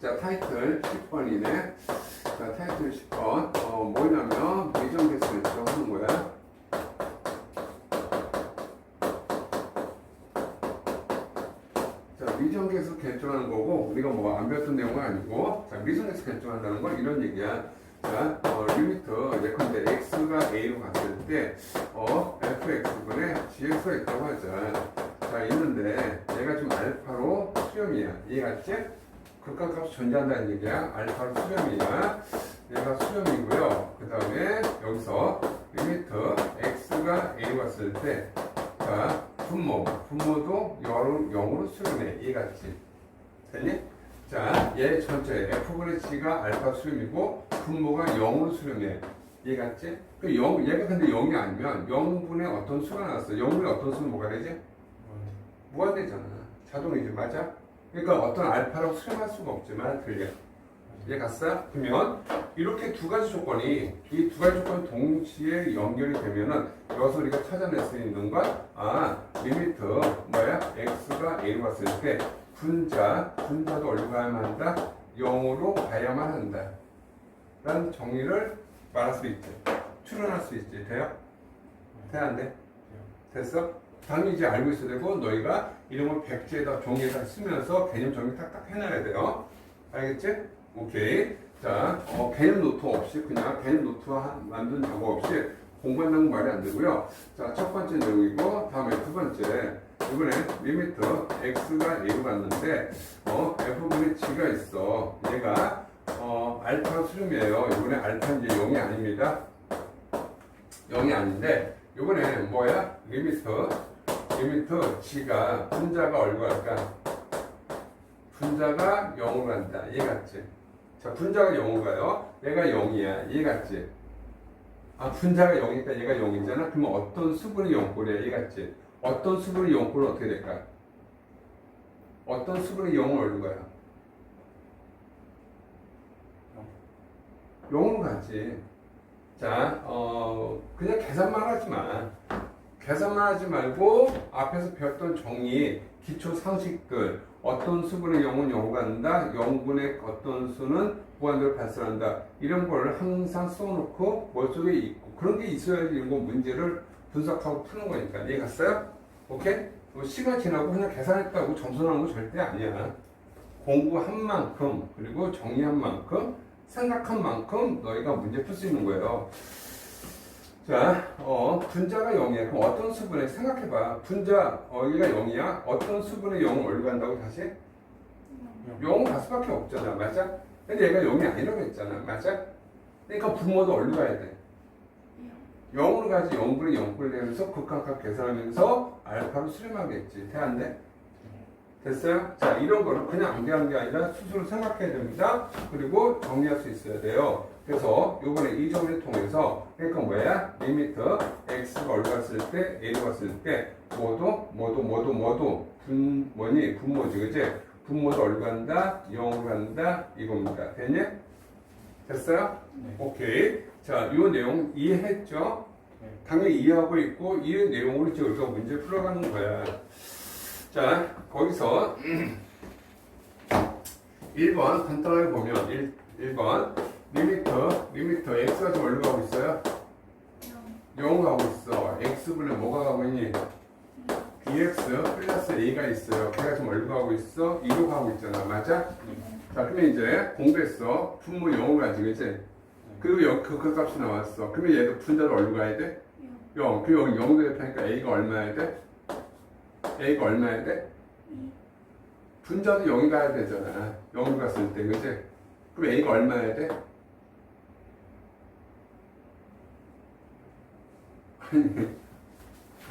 자, 타이틀 10번이네. 자, 타이틀 10번. 어, 뭐냐면, 미정개수를 하는 거야. 자, 미정개수 결정하는 거고, 우리가 뭐 안 배웠던 내용은 아니고, 자, 미정개수 결정한다는 건 이런 얘기야. 자, 어, 리미트, 예컨대 x가 a로 갔을 때, 어, fx분의 gx가 있다고 하자. 자, 있는데, 얘가 지금 알파로 수렴이야. 이해갔지? 극한값이 존재한다는 얘기야. 알파로 수렴이야. 얘가 수렴이고요. 그 다음에 여기서 리미트 x가 a로 갔을 때, 자, 분모, 분모도 0, 0으로 수렴해. 이해갔지? 됐니? 자, 얘 전체 f분의 g가 알파 수렴이고 분모가 0으로 수렴해. 이해갔지? 그 0, 얘가 근데 0이 아니면 0분의 어떤 수가 나왔어. 0분의 어떤 수는 뭐가 되지? 무한대잖아. 자동이지, 맞아? 그러니까 어떤 알파라고 수렴할 수가 없지만 들려. 이해 갔어? 그러면 이렇게 두 가지 조건이 이 두 가지 조건이 동시에 연결이 되면은 여기서 우리가 찾아낼 수 있는 건 아, 리미트 뭐야? x가 a로 갔을 때 분자, 분자도 어디로 가야만 한다? 0으로 가야만 한다. 라는 정의를 말할 수 있지. 추론할 수 있지. 돼요? 돼, 안 돼? 됐어? 당연히 이제 알고 있어야 되고 너희가 이런 걸 백지에다 종이에다 쓰면서 개념 정리 딱딱 해놔야 돼요. 알겠지? 오케이. 자, 어, 개념 노트 없이 그냥 개념 노트 만든 작업 없이 공부한다는 말이 안 되고요. 자, 첫 번째 내용이고 다음에 두 번째. 이번에 리미터 x가 예고 봤는데 어, f분의 g가 있어. 얘가 어, 알파 수렴이에요. 이번에 알파 이제 0이 아닙니다. 0이 아닌데 이번에 뭐야? 리미터 1m 지가 분자가 얼마일까? 분자가 0으로 간다. 얘 같지? 자, 분자가 0인가요? 얘가 0이야. 얘 같지? 아, 분자가 0이니까 얘가 0이잖아? 그러면 어떤 수분이 0꼴이야? 얘 같지? 어떤 수분이 0꼴은 어떻게 될까? 어떤 수분이 0을 얼른 가요? 0으로 가지. 자, 어, 그냥 계산만 하지 마. 계산만 하지 말고 앞에서 배웠던 정의, 기초 상식들, 어떤 수분의 0은 0로 간다, 0분의 어떤 수는 무한대로 발생한다. 이런 걸 항상 써놓고 머릿속에 있고 그런 게 있어야지 이런 거 문제를 분석하고 푸는 거니까. 이해 갔어요? 오케이? 뭐 시간 지나고 그냥 계산했다고 점수 나오는 거 절대 아니야. 공부한 만큼 그리고 정리한 만큼 생각한 만큼 너희가 문제 풀 수 있는 거예요. 자, 어, 분자가 0이야. 그럼 어떤 수분에 생각해봐. 분자, 어, 얘가 0이야? 어떤 수분에 0을 어디로 간다고 다시? 0은 갈 수밖에 없잖아. 맞아? 근데 얘가 0이 아니라고 했잖아. 맞아? 그러니까 분모도 어디로 가야 돼? 0으로 가지 0분의 0꼴 내면서 극한값 계산하면서 알파로 수렴하겠지. 돼? 됐어요? 자, 이런 거는 그냥 암기하는 게 아니라 스스로 생각해야 됩니다. 그리고 정리할 수 있어야 돼요. 그래서 요번에 이 정리 통해서 그러니까 뭐야? 리미트 x가 얼마 갔을 때 a로 갔을 때 모두 모두 모두 모두 분 뭐니? 분모지 그지? 분모도 얼마 간다? 0으로 간다? 이겁니다. 됐냐? 됐어요? 네. 오케이. 자, 요 내용 이해했죠? 네. 당연히 이해하고 있고 이 내용으로 지금 우리가 문제 풀어가는 거야. 자, 거기서 1번 간단하게 보면 1, 1번 리미트 리미트 x가 지금 어디로 가고 있어요? 0 가고 있어. x분에 뭐가 가고 있니? bx 플러스 a가 있어요. 걔가 지금 어디로 가고 있어? 2로 가고 있잖아. 맞아? 자, 그러면 이제 공부했어. 분모 0을 가지, 그치? 그리고 여기 그, 그 값이 나왔어. 그러면 얘도 분자로 어디로 가야 돼? 0. 그리고 여기 0 대입하니까 a가 얼마야 돼? A가 얼마야 돼? 분자도 0이 가야 되잖아. 0으로 갔을 때, 그치? 그럼 a가 얼마야 돼?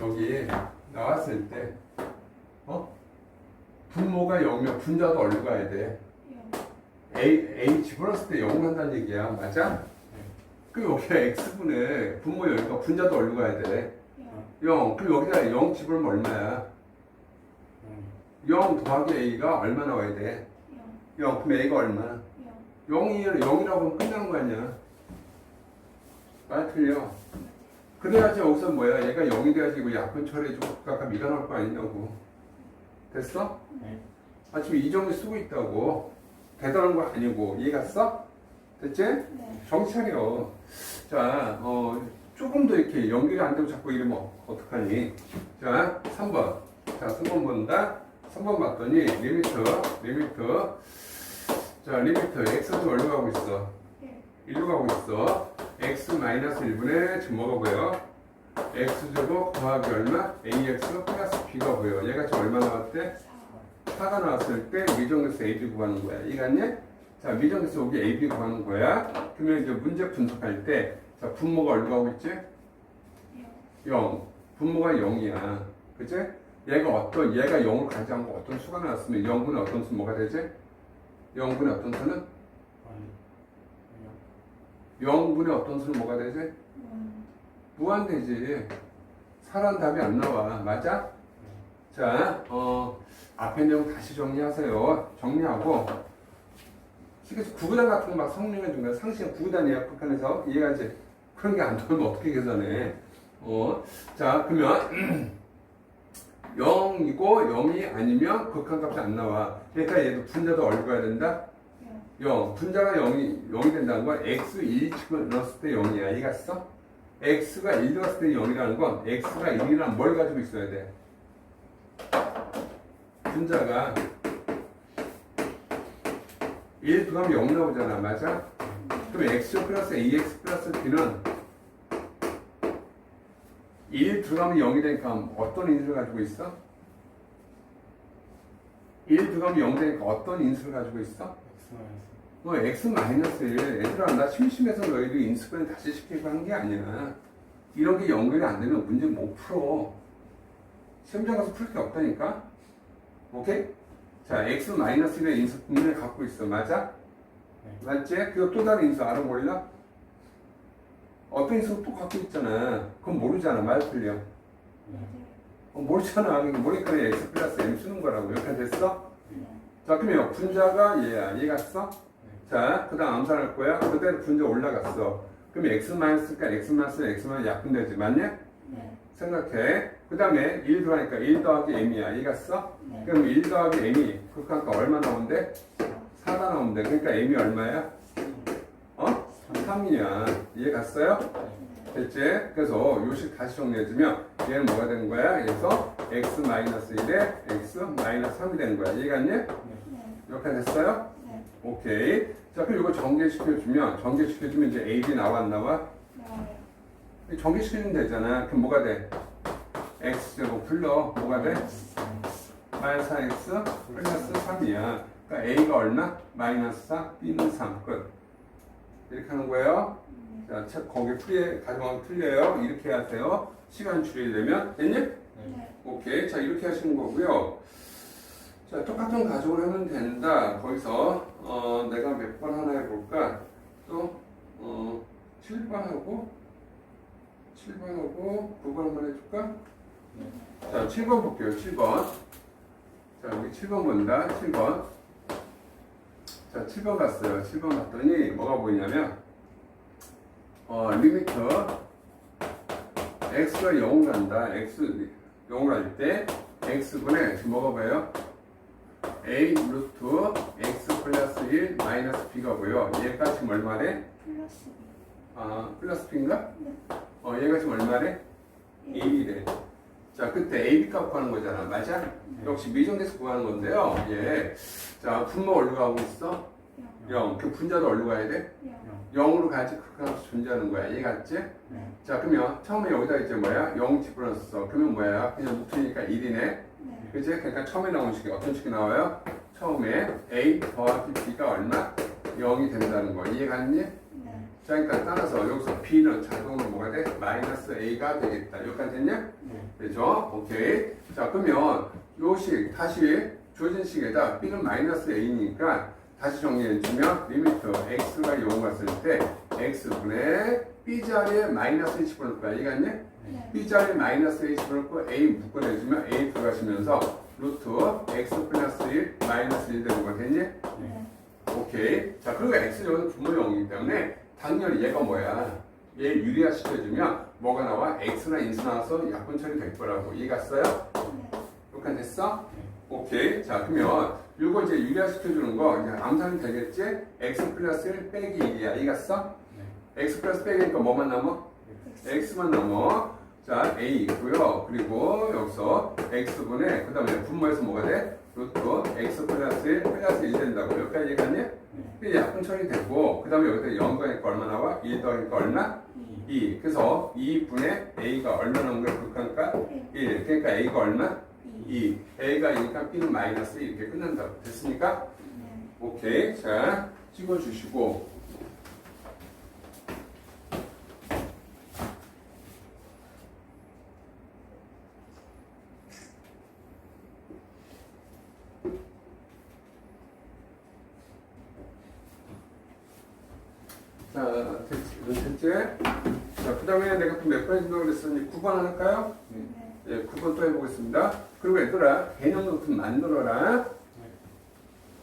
여기 나왔을 때, 어? 분모가 0이면 분자도 어디로 가야 돼? A, A 집어넣었을 때0 간다는 얘기야. 맞아? 그 여기가 X분의 분모 여기가 분자도 어디로 가야 돼? 0. 그럼 여기다 0 집어넣으면 얼마야? 0 더하기 A가 얼마 나 와야 돼? 0. 그럼 A가 얼마? 0이, 0이라고 하면 끝나는 거 아니야? 말 틀려. 그래야지 여기서 뭐야? 얘가 0이 돼야지 이거 약분 처리해주고 각각 미가 나올 거 아니냐고. 됐어? 네. 아 지금 이 정도 쓰고 있다고 대단한 거 아니고 이해 갔어? 됐지? 네. 차려 자 어, 조금 더 이렇게 연결이 안 되면 자꾸 이러면 어떡하니 자 3번 자 3번 본다 3번 봤더니 리미트 리미트 자 리미트 x도 얼마 가고 있어 1로 가고 있어 x 마이너스 1분의 지금 뭐가 보여? x제곱 더하기 얼마? ax 플러스 b가 보여 얘가 지금 얼마 나왔대? 4가 나왔을 때 미정에서 AB 구하는 거야. 이해갔니? 자, 미정에서 여기 AB 구하는 거야. 그러면 이제 문제 분석할 때, 자, 분모가 얼마 하고 있지? 0. 분모가 0이야. 그치? 얘가 어떤, 얘가 0을 가져간 거 어떤 수가 나왔으면 0분의 어떤 수 뭐가 되지? 0분의 어떤 수는? 0분의 어떤 수는 뭐가 되지? 음. 무한 되지. 사란 답이 안 나와. 맞아? 자, 어, 앞에 내용 다시 정리하세요. 정리하고, 그래서 구구단 같은 거막준 거야. 상식 구구단이야. 북한에서. 이해가지? 그런 게 안 되면 어떻게 계산해? 어, 자, 그러면, 0이고 0이 아니면 극한값이 안 나와. 그러니까 얘도 분자도 얼굴해야 된다? 0. 분자가 0이, 0이 된다는 건 x 1 집어넣었을 때 0이야. 이해갔어? x가 1 들어갔을 때 0이라는 건 x가 1이란 뭘 가지고 있어야 돼? 분자가 1 들어가면 0 나오잖아. 맞아? 그럼 x 플러스 ax 플러스 b는 1 들어가면 0이 되니까 어떤 인수를 가지고 있어? 1 들어가면 0 되니까 어떤 인수를 가지고 있어? 뭐 x 마이너스 1 얘들아 나 심심해서 너희들 인수분 다시 시키고 한 게 아니야 이런 게 연결이 안 되면 문제 못 풀어 시험장 가서 풀 게 없다니까 오케이? 자 x 마이너스 1의 인수 분명히 갖고 있어 맞아? 네. 맞지? 그거 또 다른 인수 알아 몰라? 어떤 또 갖고 있잖아 그건 모르잖아 말 틀려 네. 어, 모르잖아 모르니까 x 플러스 m 쓰는 거라고 이렇게 됐어? 자 그러면 분자가 얘야 얘 갔어? 자, 그 다음 암산할 거야. 그대로 분자 올라갔어. 그럼 x 마이너스니까 x 마이너스 x 마이너스 약분되지. 맞냐? 네. 생각해. 그 다음에 1 들어가니까 1 더하기 m이야. 이해갔어? 네. 그럼 1 더하기 m이 그러니까 얼마 나온대? 4가 나온대. 그러니까 m이 얼마야? 어? 3이야. 이해 갔어요? 됐지? 그래서 요식 다시 정리해주면 얘는 뭐가 되는 거야? 그래서 x 마이너스 1에 x 마이너스 3이 되는 거야. 이해 갔니? 네. 이렇게 됐어요? 네. 오케이. 자, 그럼 이거 전개시켜주면, 전개시켜주면 이제 AB 나와, 안 나와? 나와요. 전개시키면 되잖아. 그럼 뭐가 돼? X제곱 불러. 뭐가 돼? 마이너스 4X 플러스 3이야. 그러니까 A가 얼마? 마이너스 4, B는 3. 끝. 이렇게 하는 거예요. 자, 책 거기 풀이, 가정하고 틀려요. 이렇게 하세요. 시간 줄이려면. 됐니? 네. 오케이. 자, 이렇게 하시는 거고요. 자, 똑같은 가족을 하면 된다. 거기서, 어, 내가 몇 번 하나 해볼까? 또, 어, 7번 하고, 7번 하고, 9번 한번 해줄까? 자, 7번 볼게요. 7번. 자, 여기 7번 본다. 7번. 자, 7번 봤어요. 7번 봤더니 뭐가 보이냐면, 어, 리미트, x가 0 간다. x 0을 할 때, x분의, 지금 뭐가 보여요? a 루트 x 플러스 1 마이너스 b가 보여. 얘가 지금 얼마래? 플러스 B. 아, 플러스 b인가? 네. 어, 얘가 지금 얼마래? 1이래. 자, 그때 AB 값 구하는 거잖아. 맞아? 역시 미정대에서 구하는 건데요. 예. 자, 분모 어디로 가고 있어? 0. 그 분자도 어디로 가야 돼? 영. 0으로 가야지 극한값이 존재하는 거야. 이해 갔지? 네. 자, 그러면 처음에 여기다 이제 뭐야? 0 집어넣었어. 그러면 뭐야? 그냥 루트니까 1이네. 네. 그치? 그러니까 처음에 나온 식이 어떤 식이 나와요? 처음에 A 더하기 B가 얼마? 0이 된다는 거. 이해 갔니? 네. 자, 그러니까 따라서 여기서 B는 자동으로 뭐가 돼? 마이너스 A가 되겠다. 여기까지 됐냐? 되죠? 오케이. 자, 그러면 요식 다시 주어진 식에다 B는 마이너스 A니까 다시 정리해주면 리미트 X가 0 갔을 때 X분의 B 자리에 마이너스 1 집어넣을 거야. 이해갔니? 네. B 자리에 마이너스 1 집어넣고 A 묶어내주면 A 들어가시면서 루트 X 플러스 1 마이너스 1 되는 거 됐니? 네. 오케이. 자, 그리고 X 여기는 분모 0이기 때문에 당연히 얘가 뭐야? 얘 유리화 시켜주면 뭐가 나와? X나 인수 나와서 약분 처리 될 거라고. 이해 갔어요? 네. 여기까지 됐어? 오케이. 자, 그러면 이거 이제 유리화 시켜주는 거 이제 암산이 되겠지? x 플러스 1 빼기 1이야. 이겼어? 네. x 플러스 빼기니까 뭐만 남아? x만 남아. 자, a 있고요. 그리고 여기서 x분의 그 다음에 분모에서 뭐가 돼? 루트 x 플러스 1 플러스 1 된다고. 여기까지 얘기하니? 네. 이게 약분 처리되고 그 다음에 여기서 0 더하니까 얼마 나와? 2 더하니까 얼마? 2. 그래서 2분의 a가 얼마 나온 거야? 극하니까 1. 그러니까 a가 얼마? 2. a가 2니까 b는 마이너스 2 이렇게 끝난다고. 됐습니까? 오케이. 자, 찍어주시고. 자, 됐지. 됐지? 자, 그 다음에 내가 또몇번 해준다고 그랬으니 9번 할까요? 예, 9번 또 해보겠습니다. 그리고 얘들아, 개념 노트 만들어라.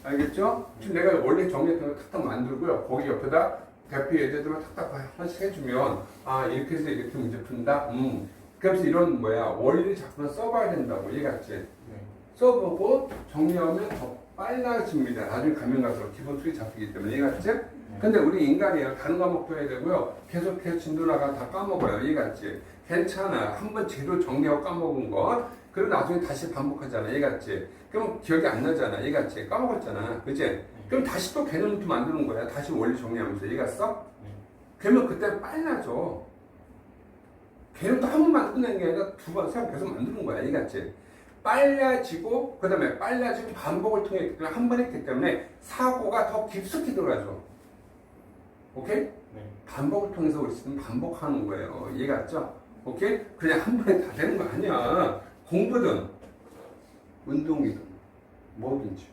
알겠죠? 지금 내가 원래 정리했던 거 탁탁 만들고요. 거기 옆에다 대표 예제들만 탁탁 하나씩 해주면, 아, 이렇게 해서 이렇게 문제 푼다? 음. 그래서 이런 뭐야, 원리를 자꾸만 써봐야 된다고. 이해갔지? 네. 써보고 정리하면 더 빨라집니다. 나중에 가면 갈수록 기본 틀이 잡히기 때문에. 이해갔지? 근데 우리 인간이에요. 다른 과목도 해야 되고요. 계속해서 진도 나가 다 까먹어요. 이해갔지? 괜찮아. 한번 제대로 정리하고 까먹은 거. 그리고 나중에 다시 반복하잖아. 이해갔지? 그럼 기억이 안 나잖아. 이해갔지? 까먹었잖아. 그치? 그럼 다시 또 개념부터 만드는 거야. 다시 원리 정리하면서. 이해갔어? 네. 그러면 그때 빨라져. 개념도 한 번만 끝내는 게 아니라 두 번, 세 번 계속 만드는 거야. 이해갔지? 빨라지고, 그 다음에 빨라지고 반복을 통해 한 번 했기 때문에 사고가 더 깊숙이 들어가죠. 오케이? 네. 반복을 통해서 우리 지금 반복하는 거예요. 이해갔죠? 오케이? 그냥 한 번에 다 되는 거 아니야. 공부든 운동이든 뭐든지.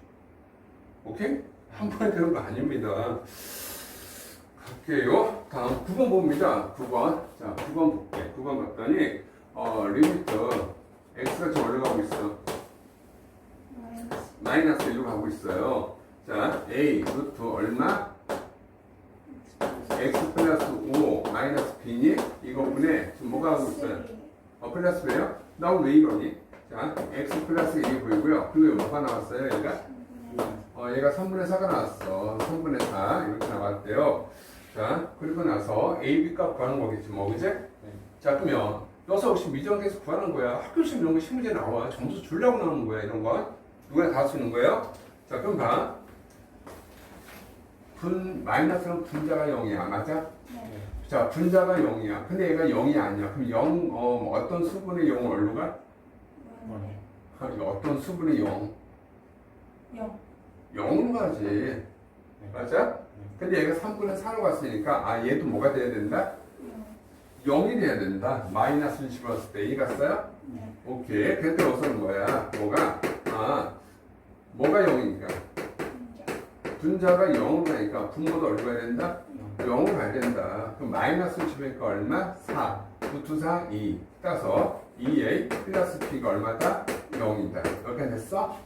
오케이? 한 번에 되는 거 아닙니다. 갈게요. 다음 9번 봅니다. 9번. 자, 9번 볼게. 9번 봤더니 어, 리미트 x가 지금 올라가고 있어. 마이너스 1로 가고 있어요. 자, a 루트 얼마? x 플러스 5 마이너스 b니 이거 분에 지금 뭐가 하고 있어요? 어 플러스 왜요? 나 오늘 왜 이러니? 자 x 플러스 1이 보이고요 그리고 뭐가 나왔어요 얘가? 어 얘가 3분의 4가 나왔어 3분의 4 이렇게 나왔대요 자 그리고 나서 a, b 값 구하는 거겠지 뭐 그제? 자 그러면 여기서 혹시 미정계에서 구하는 거야 학교 시험 이런 거 시문제 나와 점수 주려고 나오는 거야 이런 거 누가 다 쓰는 거예요? 자 그럼 봐 분, 마이너스는 분자가 0이야 맞아? 자, 분자가 0이야. 근데 얘가 0이 아니야. 그럼 0, 어, 뭐 어떤 수분의 0은 어디로 가? 아, 이거 어떤 수분의 0? 0. 0으로 가지. 맞아? 근데 얘가 3분의 4로 갔으니까, 아, 얘도 뭐가 돼야 된다? 0이 돼야 된다. 마이너스를 집어넣었을 때. 이해 갔어요? 오케이. 그때 여기서는 뭐야? 뭐가? 아, 뭐가 0이니까? 분자가 0으로 가니까 분모도 가야 된다? 0으로 가야 된다. 그럼 마이너스를 집으니까 얼마? 4. 루트 4, 2. 따서 2a 플러스 p가 얼마다? 0이다. 이렇게 됐어?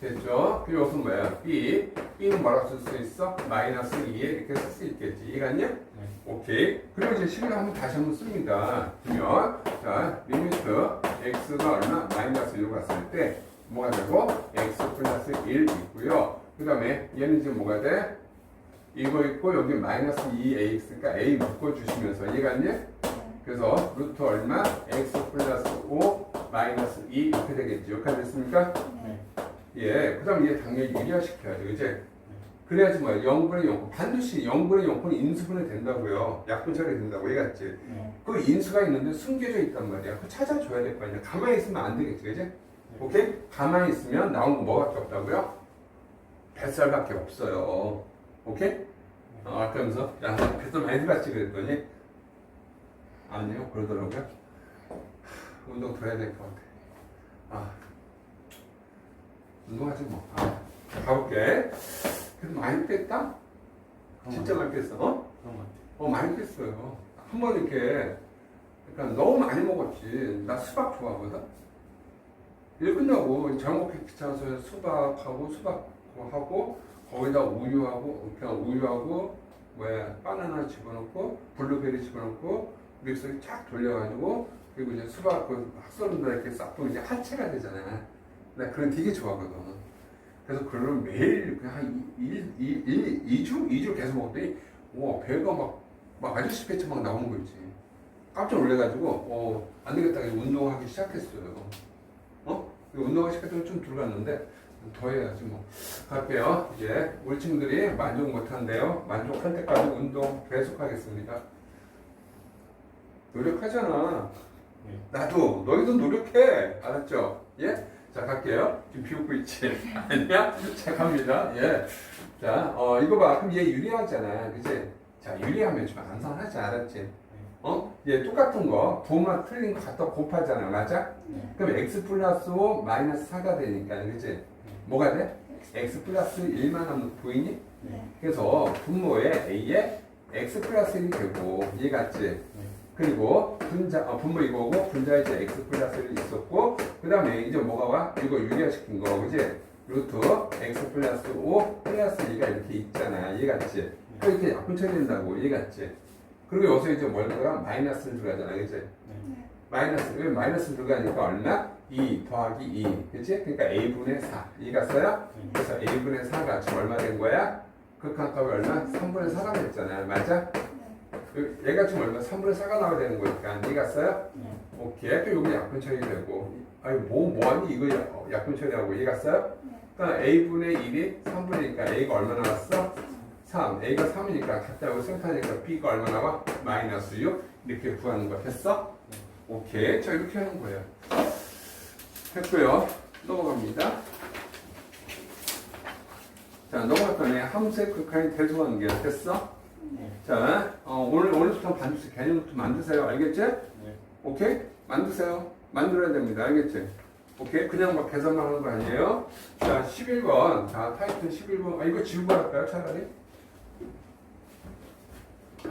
됐죠? 그리고 여기서 뭐야? b. b는 뭐라고 쓸 수 있어? 마이너스 2에 이렇게 쓸 수 있겠지. 이해갔냐? 오케이. 그리고 이제 식을 한번 다시 한번 씁니다. 그러면, 자, 리미트 x가 얼마? 마이너스 1로 갔을 때, 뭐가 되고? x 플러스 1 있고요. 그 다음에 얘는 지금 뭐가 돼? 이거 있고 여기 마이너스 2ax니까 a 묶어주시면서 이해갔니? 그래서 루트 얼마? x 플러스 5 마이너스 2 이렇게 되겠지. 여기까지 됐습니까? 예. 그 다음 얘 당연히 유리화시켜야죠. 그제? 그래야지 뭐야. 0분의 0. 반드시 0분의 0은 인수분해 된다고요. 약분 처리 된다고. 얘기했지. 그 인수가 있는데 숨겨져 있단 말이야. 그 찾아줘야 될 거 아니야. 가만히 있으면 안 되겠지. 그지? 오케이? 가만히 있으면 나온 거 뭐밖에 없다고요? 뱃살밖에 없어요. 오케이? 어, 아까 하면서 야, 나 뱃살 많이 들어갔지 그랬더니 아니요 그러더라고요. 하, 운동 더 해야 될 것 같아. 아, 운동하지 뭐. 아, 자, 가볼게. 그래도 많이 뺐다? 진짜 많이 뺐어. 어? 어, 많이 뺐어요. 한 번 이렇게, 그러니까 너무 많이 먹었지. 나 수박 좋아하거든? 일 끝나고 장목회 귀찮아서 수박하고 수박 하고 거기다 우유하고, 그냥 우유하고, 뭐야, 바나나 집어넣고, 블루베리 집어넣고, 믹서기 쫙 돌려가지고, 그리고 이제 수박 그 학설분들 이렇게 싹도 이제 하체가 되잖아. 나 그런 되게 좋아하거든. 그래서 그걸 매일 그냥 한 1, 1, 1, 2주? 2주 계속 먹더니 와 배가 막, 막 아저씨 배처 막 나오는 거 있지. 깜짝 놀래가지고 어, 안 되겠다 운동하기 시작했어요. 어? 운동하기 시작했더니 좀 들어갔는데 더 해야지 뭐. 갈게요. 이제 우리 친구들이 만족 못한대요. 만족할 때까지 운동 계속하겠습니다. 노력하잖아. 네. 나도 너희도 노력해. 알았죠? 예? 자 갈게요. 지금 비웃고 있지? 아니야? 자 갑니다. 예. 자, 어 이거 봐. 그럼 얘 유리하잖아. 그치? 자 유리하면 좀 안산하지 알았지? 어? 얘 똑같은 거 부호만 틀린 거 갖다 곱하잖아. 맞아? 네. 그럼 x 플러스 5 마이너스 4가 되니까 그치? 뭐가 돼? x 플러스 1만 하면 보이니? 네. 그래서 분모에 a에 x 플러스 1이 되고 얘 같지? 그리고 분자 어, 분모 이거고 분자에 이제 x 플러스 1이 있었고 그 다음에 이제 뭐가 와? 이거 유리화시킨 거 그지? 루트 x 플러스 5 플러스 2가 이렇게 있잖아 얘 같지? 그 이렇게 얘 같지? 그리고 여기서 이제 뭘 들어가? 마이너스를 들어가잖아 그지? 네. 마이너스 왜 마이너스 들어가니까 얼마? 2 더하기 2 그치? 그러니까 a분의 4 이해가 써요? 그래서 a분의 4가 지금 얼마 된 거야? 극한값이 얼마? 3분의 4가 됐잖아 맞아? 그 얘가 지금 얼마? 3분의 4가 나와야 되는 거니까 써요? 네. 오케이 또 여기 약분 처리되고 아니 뭐 뭐하니 이거 약- 어, 약분 처리하고 써요? 그러니까 a분의 1이 3분이니까 a가 얼마 나왔어? 3 a가 3이니까 갖다 여기 생각하니까 b가 얼마 나와? 마이너스 6 이렇게 구하는 거 됐어? 오케이 자 이렇게 하는 거예요 했고요 넘어갑니다 자 넘어갔더니 함수의 극한이 대소관계 됐어? 네. 자 어, 오늘 오늘부터 반드시 개념부터 만드세요 알겠지? 네. 오케이? 만드세요. 만들어야 됩니다. 알겠지? 오케이? 그냥 막 계산만 하는 거 아니에요? 자, 11번. 자, 타이틀 11번. 아, 이거 지우고 할까요? 차라리? 자.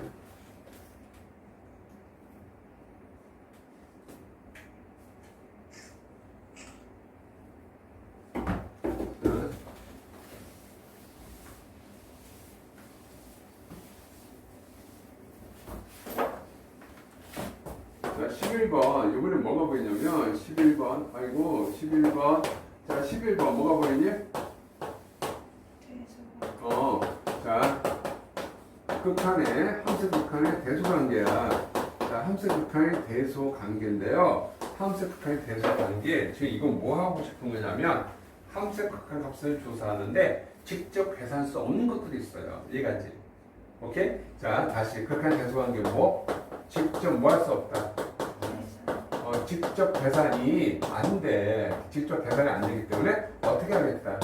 자, 11번. 요번에 뭐가 보이냐면, 11번. 아이고, 11번. 자, 11번. 뭐가 보이니? 대소. 어. 자, 극한의, 함수 극한의 대소 관계야. 자, 함수 극한의 대소 관계인데요. 함수 극한의 대소 관계. 지금 이건 뭐 하고 싶은 거냐면, 함수 극한 값을 조사하는데, 직접 계산할 수 없는 것들이 있어요. 이해가지? 오케이? 자, 다시 극한 대소 관계 뭐? 직접 뭐 할 수 없다. 직접 계산이 안 돼. 직접 계산이 안 되기 때문에 어떻게 하겠다.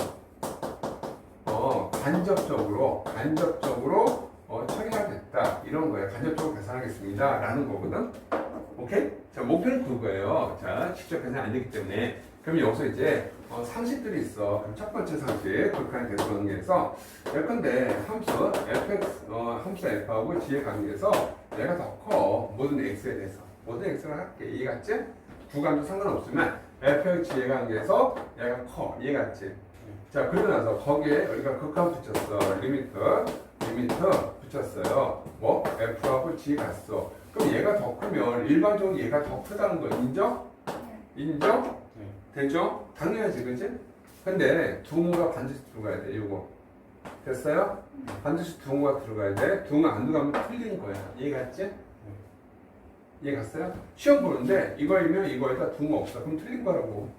어, 간접적으로, 간접적으로 어, 처리하겠다. 이런 거예요. 간접적으로 계산하겠습니다. 라는 거거든. 오케이? 자, 목표는 그거예요. 자, 직접 계산이 안 되기 때문에. 그럼 여기서 이제 어, 상식들이 있어. 그럼 첫 번째 상식, 극한의 대수 관계에서 예컨대 함수 fx, 어, 함수 f하고 g의 관계에서 얘가 더 커. 모든 x에 대해서. 모든 x를 할게. 이해갔지? 구간도 상관없으면 fx g의 관계에서 얘가 커. 이해갔지? 자, 그러고 나서 거기에 여기가 극한 붙였어. 리미트, 리미트 붙였어요. 뭐? f하고 g 갔어. 그럼 얘가 더 크면 일반적으로 얘가 더 크다는 거 인정? 인정? 네. 되죠? 당연하지, 그지? 근데 둥어가 반드시 들어가야 돼, 이거. 됐어요? 반드시 둥어가 들어가야 돼. 둥어 안 들어가면 틀린 거야. 이해갔지? 이해 갔어요? 시험 보는데 이거이면 이거에다 둥어 없어. 그럼 틀린 거라고.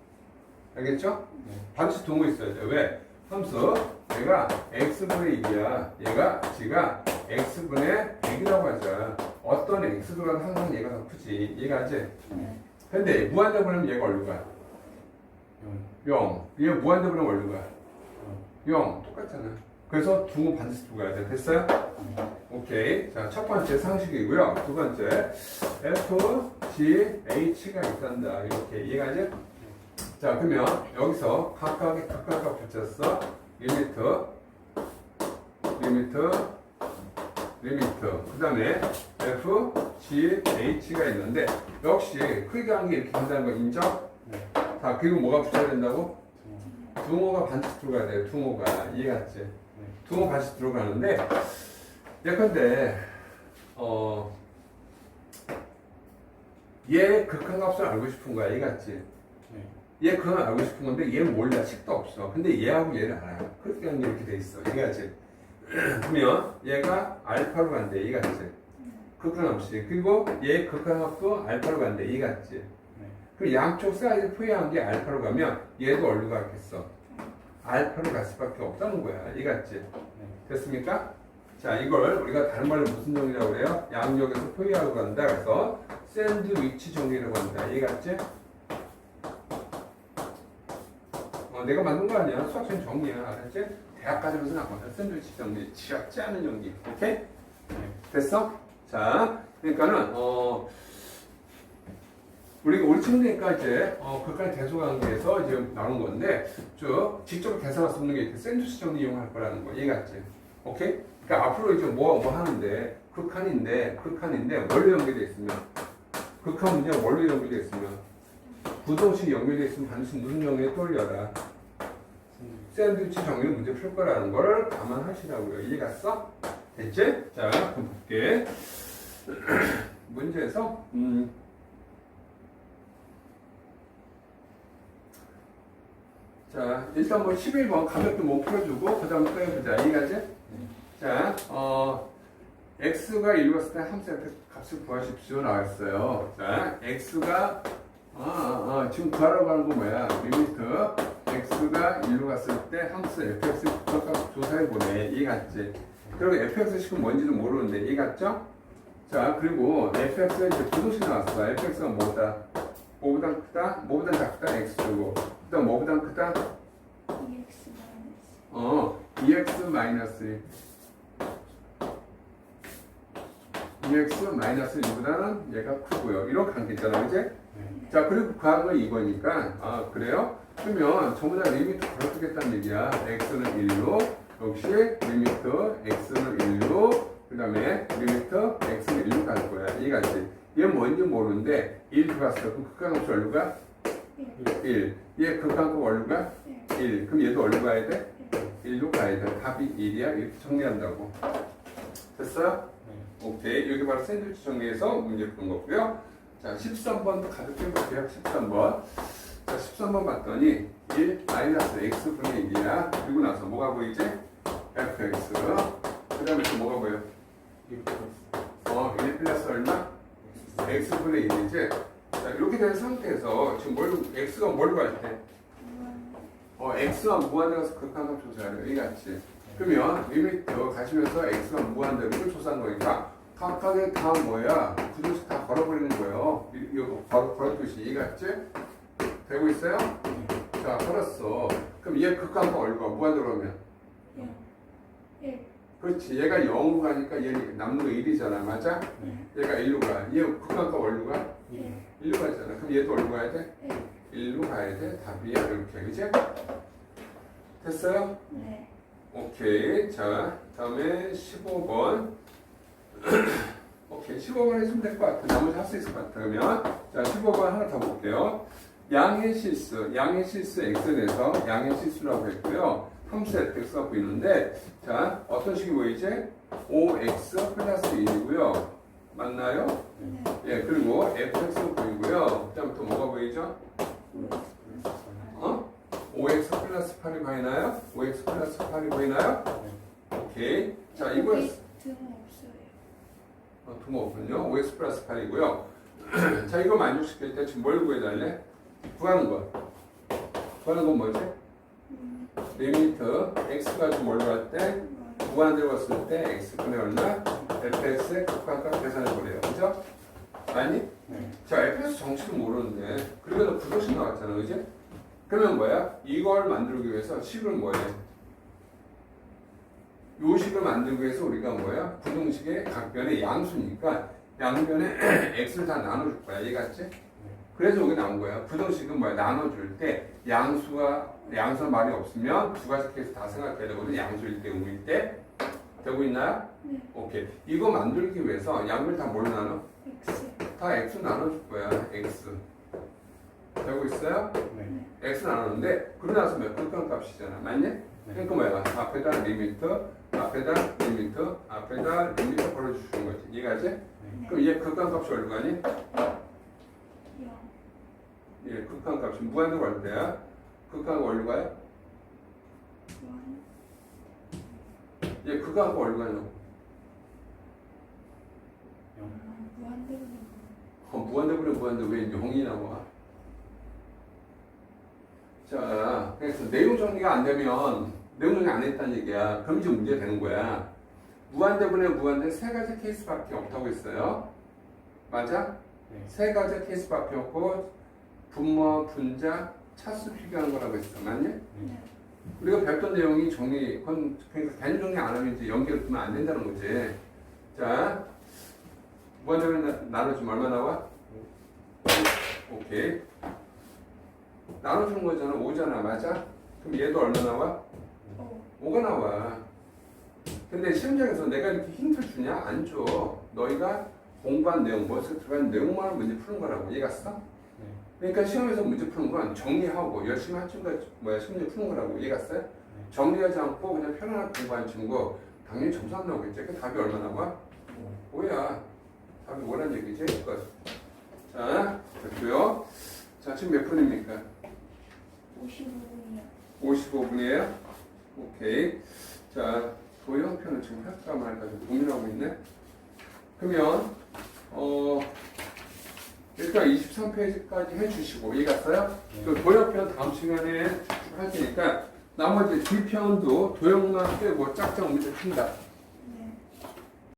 알겠죠? 네. 반드시 둥어 있어야 돼. 왜? 함수 얘가 x분의 1이야. 얘가 g가 x분의 100이라고 하자. 어떤 x보다는 항상 얘가 더 크지. 이해가지? 네. 근데 무한대분하면 얘가 가? 영. 0. 얘 무한대분하면? 영. 0. 똑같잖아. 그래서 둥어 반드시 들어가야 돼. 됐어요? 오케이. 자, 첫 번째 상식이고요. 두 번째, F, G, H가 있단다. 이렇게 이해가지? 자, 그러면 여기서 각각의 각각과 붙였어. 리미트, 리미트, 리미트. 그 다음에 F, G, H가 있는데 역시 크기가 한 게 이렇게 된다는 거 인정? 네. 자, 그리고 뭐가 붙여야 된다고? 영. 둥어가 반드시 들어가야 돼. 둥어가 이해갔지? 네. 둥어 반드시 들어가는데 예컨대 어. 얘 극한값을 알고 싶은 거야. 네. 얘 그건 알고 싶은 건데 얘는 몰라 식도 없어 근데 얘하고 얘를 알아요 그렇게 게 이렇게 돼 있어 이해가지 그러면 얘가 알파로 간대 이해갔지 극한 없이 그리고 얘 극한합도 알파로 간대 이해갔지 네. 그 양쪽 사이즈 포위한 게 알파로 가면 얘도 어디로 갔겠어 알파로 갈 수밖에 없다는 거야 이해갔지 됐습니까? 자 이걸 우리가 다른 말로 무슨 정리라고 그래요? 양쪽에서 포위하고 간다 그래서 샌드위치 정리라고 한다 이해갔지? 어, 내가 만든 거 아니야 수학생 정리야 알았지? 대학까지는 나거든 샌드위치 정리 지었지 않은 정리 오케이? 됐어? 자 그러니까는 어 우리가 우리 친구니까 이제 어 그까지 대소관계에서 이제 나온 건데 쭉 직접 계산할 수 없는 게 이렇게 샌드위치 정리 이용할 거라는 거 이해갔지? 오케이? 그러니까 앞으로 이제 뭐, 뭐 하는데 극한인데 극한인데 원리 연결돼 있으면 극한 문제가 원리 연결돼 있으면 부동식 연결돼 있으면 반드시 무슨 정리에 떠올려라 샌드위치 정리 문제 풀 거라는 거를 감안하시라고요 이해갔어? 됐지? 자 그럼 볼게 문제에서 음 자, 일단 뭐 11번 가볍게 못 풀어주고, 그 다음 또 해보자. 이해가지? 자, 어, x가 1로 갔을 때 함수의 값을 구하십시오. 나왔어요. 자, x가, 아, 아, 아, 지금 구하라고 하는 거 뭐야? 리미트. x가 1로 갔을 때 함수 fx 부값 조사해보네. 이해갔지? 그리고 fx 식은 뭔지도 모르는데, 이해갔죠? 자, 그리고 fx가 이제 부동식 나왔어. fx가 뭐다? 뭐보다 크다? 뭐보다 작다? x고. 그 다음 뭐보다 크다? 어, EX 마이너스 1. EX 마이너스 1보다는 얘가 크고요. 이런 관계 있잖아, 그지? 자, 그리고 과학은 이거니까, 아, 그래요? 그러면 전부 다 리미트 걸어두겠다는 얘기야. X는 1로, 역시 리미트 X는 1로, 그 다음에 리미트 X는 1로 갈 거야. 이해가지? 얘는 뭔지 모르는데, 1 들어갔어. 그럼 극강함수 원류가 1. 얘 극강함수 원류가 1. 그럼 얘도 어디로 가야 돼? 1로 가야 돼. 답이 1이야. 이렇게 정리한다고. 됐어요? 오케이. 여기 바로 샌드위치 정리해서 문제 푸는 거고요. 자, 13번도 가볍게 해볼게요. 13번. 자, 13번 봤더니 1 마이너스 x 분의 1이야. 그리고 나서 뭐가 보이지? fx. 그 다음에 또 뭐가 보여? 어, 1 플러스 얼마? X 분의 1이지? 자, 이렇게 된 상태에서 지금 뭘, x가 뭘 구할 때? 어, x가 무한대가서 극한값 조사하래요. 이같이. 그러면 리미트 가시면서 x가 무한대로 조사한 거니까 각각의 다 뭐야? 구조식 다 걸어버리는 거예요. 이- 이거 걸어, 걸어두시 이같지? 되고 있어요? 자, 걸었어. 그럼 얘 극한값 얼마? 무한대로 하면? 0 1 그렇지. 얘가 0으로 가니까 얘 남는 거 1이잖아. 맞아? 얘가 1로 가. 얘 극한값 얼로 가? 1 1로 가잖아. 그럼 얘도 얼로 가야 돼? 1 1로 가야 돼. 답이야. 이렇게. 그지? 됐어요? 네 오케이. 자, 다음에 15번. 오케이. 15번 해주면 될 것 같아. 나머지 할 수 있을 것 같아. 그러면. 자, 15번 하나 더 볼게요. 양의 실수. 양의 실수 x에 대해서 양의 실수라고 했고요. 함수 fx가 보이는데, 자, 어떤 식이 보이지? 5x 플러스 1이고요. 맞나요? 네 예, 그리고 fx가 보이고요. 그 다음에 또 뭐가 보이죠? 어? 5x 플러스 8이 보이나요? 5x 플러스 8이 보이나요? 오케이. 자, 이거 등 없어요 어, 두모 없군요. 5x 플러스 8이고요. 자, 이거 만족시킬 때 지금 뭘 구해달래? 구하는 거. 구하는 건 뭐지? 음, 리미트 x가 지금 뭘 구할 때? 무한대로 갔을 때 x분의 얼마? fx의 극한값 계산해 보래요. 그죠? 아니? 자, fx 정식은 모르는데 그리고 너 부동식 나왔잖아. 그지? 그러면 뭐야? 이걸 만들기 위해서 식을 뭐해? 요 식을 만들기 위해서 우리가 뭐야? 부동식의 각변의 양수니까 양변에 x를 다 나눠줄 거야. 이해갔지? 그래서 여기 나온 거야. 부동식은 뭐야? 나눠줄 때 양수가 양수 말이 없으면 두 가지 케이스 다 생각해야 되거든. 양수일 때, 음일 때. 되고 있나요? 네 오케이. 이거 만들기 위해서 양을 다 뭘로 나눠? X 다 x 나눠줄 거야. x. 되고 있어요? x 나누는데 그러고 나서 몇 극한값이잖아. 맞니? 그러니까 뭐야? 앞에다 리미트, 앞에다 리미트, 앞에다 리미트 걸어주시는 거지. 이해가지? 그럼 얘 극한값이 얼마니? 0 예, 극한 값이 무한대로 갈 때야. 극한값 어디로 가요? 무한 예, 극한값 어디로 가요? 아, 무한대로 어, 무한대분의 무한대 왜 0이 나와? 자, 그래서 내용 정리가 안 되면 내용 정리 안 했다는 얘기야. 그럼 이제 문제 되는 거야. 무한대분의 무한대 세 가지 케이스밖에 없다고 했어요. 맞아? 네. 세 가지 케이스밖에 없고 분모, 분자, 차수 비교하는 거라고 했어. 맞니? 네. 우리가 배웠던 내용이 정리, 그건 그러니까 단위 정리 안 하면 이제 연결 두면 안 된다는 거지. 자, 무한대분 나눠주면 얼마 나와? 오케이. 나눠주는 거잖아. 5잖아. 맞아? 그럼 얘도 얼마 나와? 오 5가 나와. 근데 시험장에서 내가 이렇게 힌트를 주냐? 안 줘. 너희가 공부한 내용, 머릿속에 들어간 내용만 문제 푸는 거라고. 이해 갔어? 네. 그러니까 시험에서 문제 푸는 건 정리하고 열심히 한 친구가 뭐야 시험지 푸는 거라고. 이해 갔어요? 정리하지 않고 그냥 편안하게 공부한 친구 당연히 점수 안 나오겠지. 그 답이 얼마 나와? 5야. 답이 5란 얘기지. 그거. 자, 됐고요. 자, 지금 몇 분입니까? 55분이요 55분이에요? 오케이. 자, 도형편을 지금 할까 말까 좀 고민하고 있네. 그러면, 어, 일단 23페이지까지 해주시고, 이해갔어요? 그 도형편 다음 시간에 할 테니까, 나머지 뒤편도 도형만 빼고 짝짝 문제 푼다.